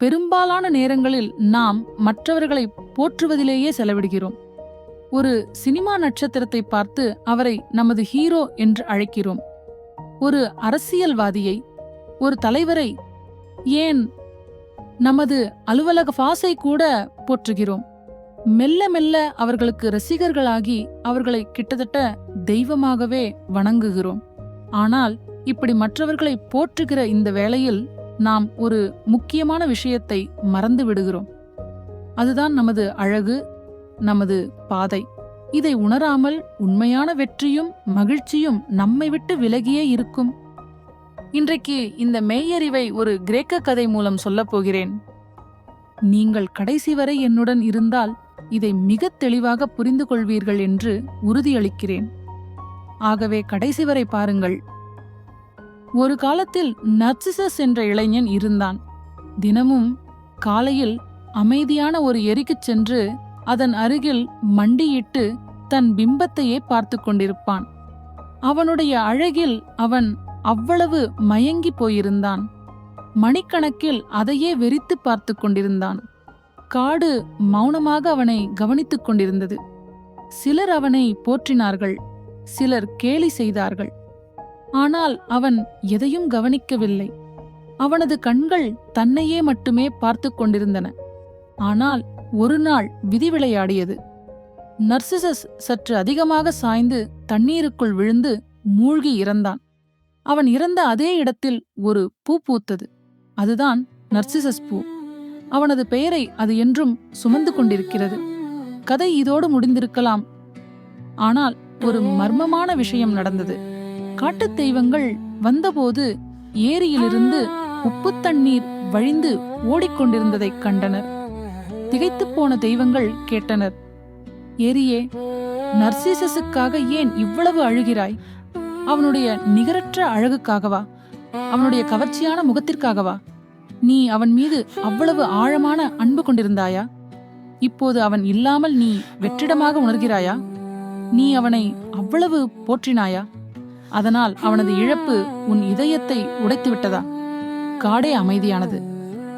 பெரும்பாலான நேரங்களில் நாம் மற்றவர்களை போற்றுவதிலேயே செலவிடுகிறோம். ஒரு சினிமா நட்சத்திரத்தை பார்த்து அவரை நமது ஹீரோ என்று அழைக்கிறோம். ஒரு அரசியல்வாதியை ஒரு தலைவரை ஏன் நமது அலுவலக பாசை கூட போற்றுகிறோம். மெல்ல மெல்ல அவர்களுக்கு ரசிகர்களாகி அவர்களை கிட்டத்தட்ட தெய்வமாகவே வணங்குகிறோம். ஆனால் இப்படி மற்றவர்களை போற்றுகிற இந்த வேளையில் நாம் ஒரு முக்கியமான விஷயத்தை மறந்து விடுகிறோம். அதுதான் நமது அழகு நமது பாதை. இதை உணராமல் உண்மையான வெற்றியும் மகிழ்ச்சியும் நம்மை விட்டு விலகியே இருக்கும். இன்றைக்கு இந்த மெய்யறிவை ஒரு கிரேக்க கதை மூலம் சொல்லப் போகிறேன். நீங்கள் கடைசி வரை என்னுடன் இருந்தால் இதை மிகத் தெளிவாக புரிந்து கொள்வீர்கள் என்று உறுதியளிக்கிறேன். ஆகவே கடைசி வரை பாருங்கள். ஒரு காலத்தில் நர்சிசஸ் என்ற இளைஞன் இருந்தான். தினமும் காலையில் அமைதியான ஒரு எரிக்குச் சென்று அதன் அருகில் மண்டியிட்டு தன் பிம்பத்தையே பார்த்து கொண்டிருப்பான். அவனுடைய அழகில் அவன் அவ்வளவு மயங்கி போயிருந்தான். மணிக்கணக்கில் அதையே வெறித்து பார்த்து கொண்டிருந்தான். காடு மௌனமாக அவனை கவனித்துக் கொண்டிருந்தது. சிலர் அவனை போற்றினார்கள். சிலர் கேலி செய்தார்கள். ஆனால் அவன் எதையும் கவனிக்கவில்லை. அவனது கண்கள் தன்னையே மட்டுமே பார்த்து கொண்டிருந்தன. ஆனால் ஒரு நாள் விதி விளையாடியது. நர்சிசஸ் சற்று அதிகமாக சாய்ந்து தண்ணீருக்குள் விழுந்து மூழ்கி இறந்தான். அவன் இறந்த அதே இடத்தில் ஒரு பூ பூத்தது. அதுதான் நர்சிசஸ் பூ. அவனது பெயரை அது என்றும் சுமந்து கொண்டிருக்கிறது. கதை இதோடு முடிந்திருக்கலாம். ஆனால் ஒரு மர்மமான விஷயம் நடந்தது. காட்டுத் தெய்வங்கள் வந்தபோது ஏரியிலிருந்து உப்பு தண்ணீர் வழிந்து ஓடிக்கொண்டிருந்ததைக் கண்டனர். திகைத்துப் போன தெய்வங்கள் கேட்டனர் ஏரியே நர்சிசஸுக்காக ஏன் இவ்வளவு அழுகிறாய்? அவனுடைய நிகரற்ற அழகுக்காகவா அவனுடைய கவர்ச்சியான முகத்திற்காகவா நீ அவன் மீது அவ்வளவு ஆழமான அன்பு கொண்டிருந்தாயா? இப்போது அவன் இல்லாமல் நீ வெற்றிடமாக உணர்கிறாயா? நீ அவனை அவ்வளவு போற்றினாயா? அதனால் அவனது இழப்பு உன் இதயத்தை உடைத்து விட்டதா காடே அமைதியானது.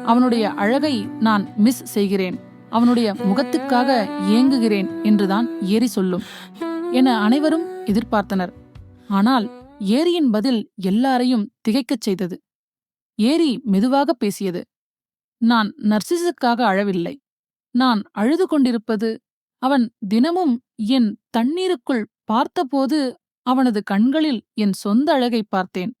அவனுடைய அழகை நான் மிஸ் செய்கிறேன். அவனுடைய முகத்துக்காக ஏங்குகிறேன் என்றுதான் ஏரி சொல்லும் என அனைவரும் எதிர்பார்த்தனர். ஆனால் ஏரியின் பதில் எல்லாரையும் திகைக்கச் செய்தது. ஏரி மெதுவாக பேசியது. நான் நர்சிஸுக்காக அழவில்லை. நான் அழுது கொண்டிருப்பது அவன் தினமும் என் தண்ணீருக்குள் பார்த்தபோது அவனது கண்களில் என் சொந்த அழகை பார்த்தேன்.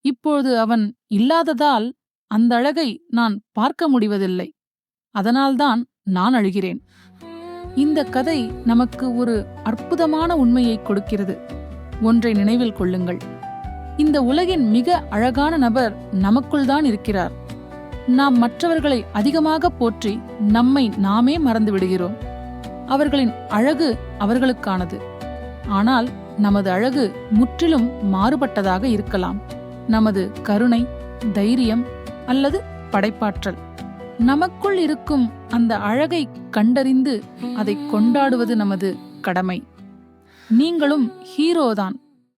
இப்போது அவன் இல்லாததால் அந்த அழகை நான் பார்க்க முடிவதில்லை. அதனால்தான் நான் அழுகிறேன். இந்த கதை நமக்கு ஒரு அற்புதமான உண்மையை கொடுக்கிறது. ஒன்றை நினைவில் கொள்ளுங்கள். இந்த உலகின் மிக அழகான நபர் நமக்குள்தான் இருக்கிறார். நாம் மற்றவர்களை அதிகமாக போற்றி நம்மை நாமே மறந்து விடுகிறோம். அவர்களின் அழகு அவர்களுக்கானது. ஆனால் நமது அழகு முற்றிலும் மாறுபட்டதாக இருக்கலாம். நமது கருணை தைரியம் அல்லது படைப்பாற்றல். நமக்குள் இருக்கும் அந்த அழகை கண்டறிந்து அதை கொண்டாடுவது நமது கடமை. நீங்களும் ஹீரோதான்.